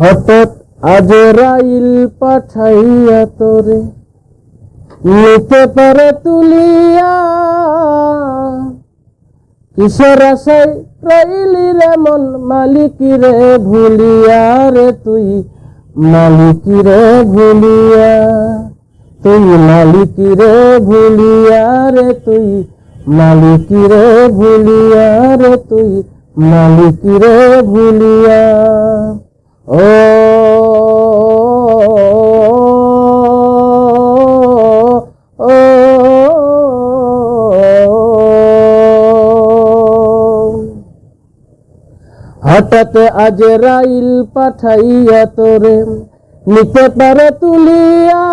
হঠাৎ আজরাইল পাঠাইয়া তোরে, নিতে পারে তুলিয়া। কিশোর আশাই রইলি রে মন মালিকি রে ভুলিয়া রে তুই, মালিকি রে ভুলিয়া। তুই মালিকি রে ভুলিয়া রে তুই, মালিকি রে ভুলিয়া রে তুই, মালিকি রে ভুলিয়া। ও হঠাৎ আজ রাইল পাঠাইয়া তোরে নিতে পারে তুলিয়া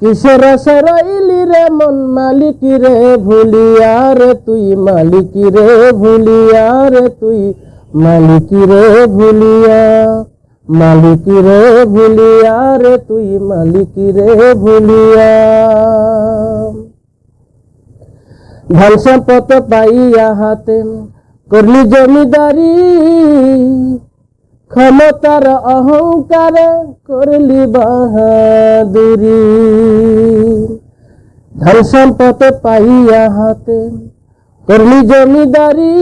কিশোর সরাইলি রে মন মালিকি রে ভুলিয়া রে তুই মালিকি রে ভুলিয়া রে তুই মালিকি রে ভুলিয়া মালিকি রে ভুলিয়া রে তুই মালিকি রে ভুলিয়া। ধন সম্পদ পাইয়া হাতে করলি জমিদারি, ক্ষমতার অহংকার করলি বাহাদুরি। ধন সম্পদ পাইয়া হাতে করলি জমিদারি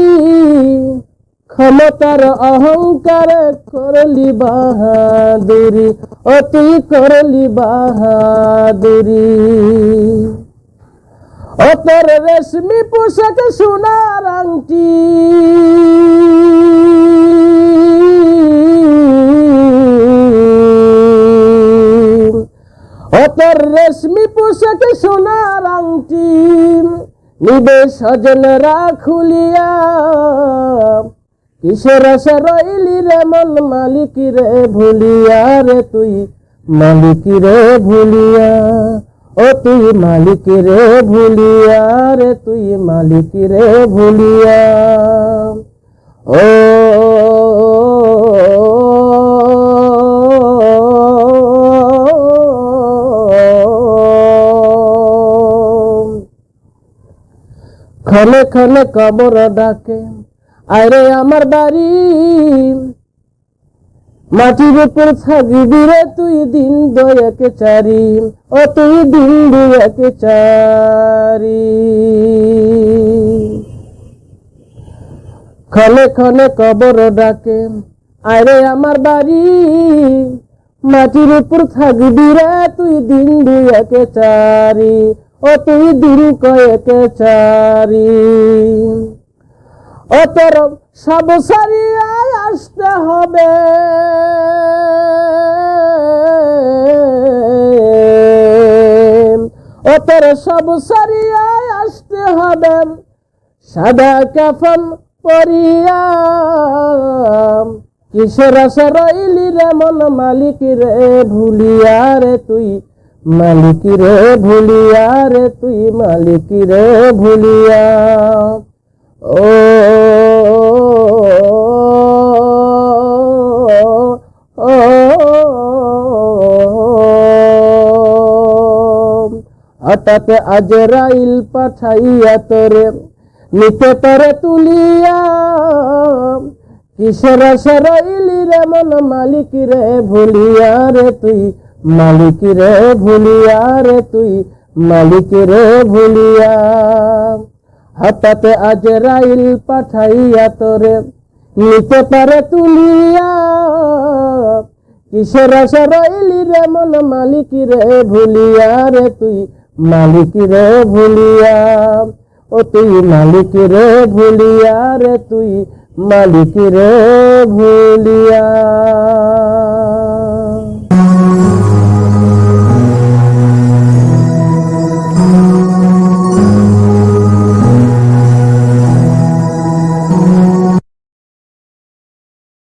ক্ষমতার অহংকার করলি বাহাদুরি তুই করলি বাহাদুরি। ও রেশমি পোশাক সোনার আংটি। ও রেশমি পোশাক সোনার আংটি। নিবে সজনরা খুলিয়া কিশোর রইলি রে মন মালিকি রে ভুলিয়া রে তুই, মালিকি রে ভুলিয়া। ও তুই মালিক রে ভুলিয়া রে তুই, মালিক রে ভুলিয়া। ও খনে খনে কবর ডাকে। আরে আমার বাড়ি। মাটির উপর থাকবি রে তুই দিন দয়াকে চারি। ও তুই দিন দয়াকে চারি। খনে খনে কবর ডাকে, আরে আমার বাড়ি। মাটির উপর থাকবি রে তুই দিন দুয়াকে চারি। ও তুই দিন কয়েকে চারি। ও তোর আসতে হবে। ও তোর আসতে হবে। সাদা কাফন পরিয়া। কিশোর রইলি রে মন মালিক রে ভুলিয়া রে তুই? মালিক রে ভুলিয়া রে তুই মালিক রে ভুলিয়া। ও হঠাৎ আজরাইল পাঠাইয়া তোরে নিতে পারে তুলিয়া কিশোর সরাইলি রে মন মালিক রে ভুলিয়া রে তুই মালিক রে ভুলিয়া রে তুই মালিক রে ভুলিয়া হঠাৎ আজরাইল পাঠাইয়া তোরে, নিতে পারে তুলিয়া। কিশোর সরাইলি রে মন মালিক রে ভুলিয়া রে তুই মালিক রে ভুলিয়া। ও তুই মালিক রে ভুলিয়া রে তুই মালিক রে ভুলিয়া।